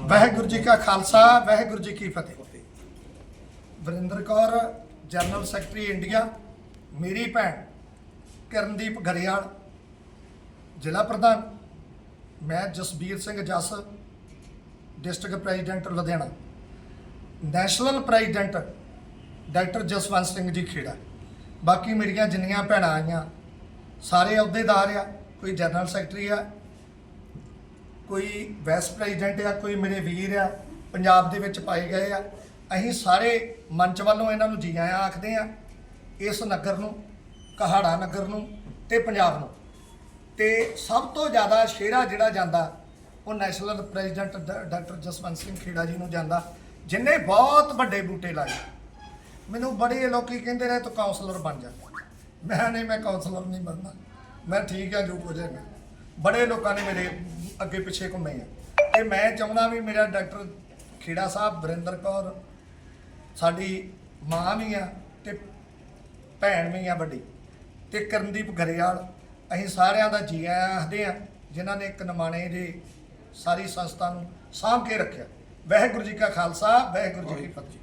ਵਾਹਿਗੁਰੂ ਜੀ ਕਾ ਖਾਲਸਾ, ਵਾਹਿਗੁਰੂ ਜੀ ਕੀ ਫਤਿਹ। Varinder Kaur, general secretary India, ਮੇਰੀ ਭੈਣ ਕਰਨਦੀਪ ਗਰੇਵਾਲ ਜ਼ਿਲ੍ਹਾ ਪ੍ਰਧਾਨ, ਮੈਂ Jasbir Singh Jass, district president Ludhiana. National president doctor Jaswant Singh ji Khera. ਬਾਕੀ ਮੇਰੀਆਂ ਜਿੰਨੀਆਂ ਭੈਣਾਂ ਆਈਆਂ ਸਾਰੇ ਅਹੁਦੇਦਾਰ ਆ, ਕੋਈ ਜਨਰਲ ਸੈਕਟਰੀ ਆ, ਕੋਈ ਵਾਈਸ ਪ੍ਰੈਜ਼ੀਡੈਂਟ ਆ, ਕੋਈ ਮੇਰੇ ਵੀਰ ਆ, ਪੰਜਾਬ ਦੇ ਵਿੱਚ ਪਾਏ ਗਏ ਆ। ਅਸੀਂ ਸਾਰੇ ਮੰਚ ਵੱਲੋਂ ਇਹਨਾਂ ਨੂੰ ਜੀ ਆਇਆਂ ਆਖਦੇ ਆ, ਇਸ ਨਗਰ ਨੂੰ, ਕਹਾੜਾ ਨਗਰ ਨੂੰ ਤੇ ਪੰਜਾਬ ਨੂੰ। ਤੇ ਸਭ ਤੋਂ ਜ਼ਿਆਦਾ ਸ਼ੇਰਾ ਜਿਹੜਾ ਜਾਂਦਾ, ਉਹ ਨੈਸ਼ਨਲ ਪ੍ਰੈਜ਼ੀਡੈਂਟ ਡਾ- ਡਾਕਟਰ ਜਸਵੰਤ ਸਿੰਘ ਖੇੜਾ ਜੀ ਨੂੰ ਜਾਂਦਾ, ਜਿਨੇ ਬਹੁਤ ਵੱਡੇ ਬੂਟੇ ਲਾਏ। ਮੈਨੂੰ ਬੜੇ ਲੋਕੀ ਕਹਿੰਦੇ ਰਹੇ ਤੂੰ ਕਾਉਂਸਲਰ ਬਣ ਜਾ। ਮੈਂ ਨਹੀਂ ਮੈਂ ਕਾਉਂਸਲਰ ਨਹੀਂ ਬਣਨਾ। ਮੈਂ ਠੀਕ ਆ ਜੋ ਕੁਝ ਹੈਗਾ ਬੜੇ ਲੋਕਾਂ ਨੇ ਮੇਰੇ ਅੱਗੇ ਪਿੱਛੇ ਘੁੰਮੇ ਆ। ਤੇ ਮੈਂ ਚਾਹੁੰਦਾ ਵੀ ਮੇਰਾ ਡਾਕਟਰ ਖੇੜਾ ਸਾਹਿਬ ਵਰਿੰਦਰ ਕੌਰ ਸਾਡੀ ਮਾਂ ਵੀ ਆ ਤੇ ਭੈਣ ਵੀ ਆ ਵੱਡੀ। ਤੇ ਕਰਨਦੀਪ ਗਰੇਵਾਲ ਅਸੀਂ ਸਾਰਿਆਂ ਦਾ ਜੀ ਆਇਆਂ ਆਖਦੇ ਆ ਜਿਨ੍ਹਾਂ ਨੇ ਇੱਕ ਨਮਾਣੇ ਦੇ ਸਾਰੀ ਸੰਸਥਾ ਨੂੰ ਸਾਂਭ ਕੇ ਰੱਖਿਆ। ਵਾਹਿਗੁਰੂ ਜੀ ਕਾ ਖਾਲਸਾ ਵਾਹਿਗੁਰੂ ਜੀ ਕੀ ਫਤਿਹ।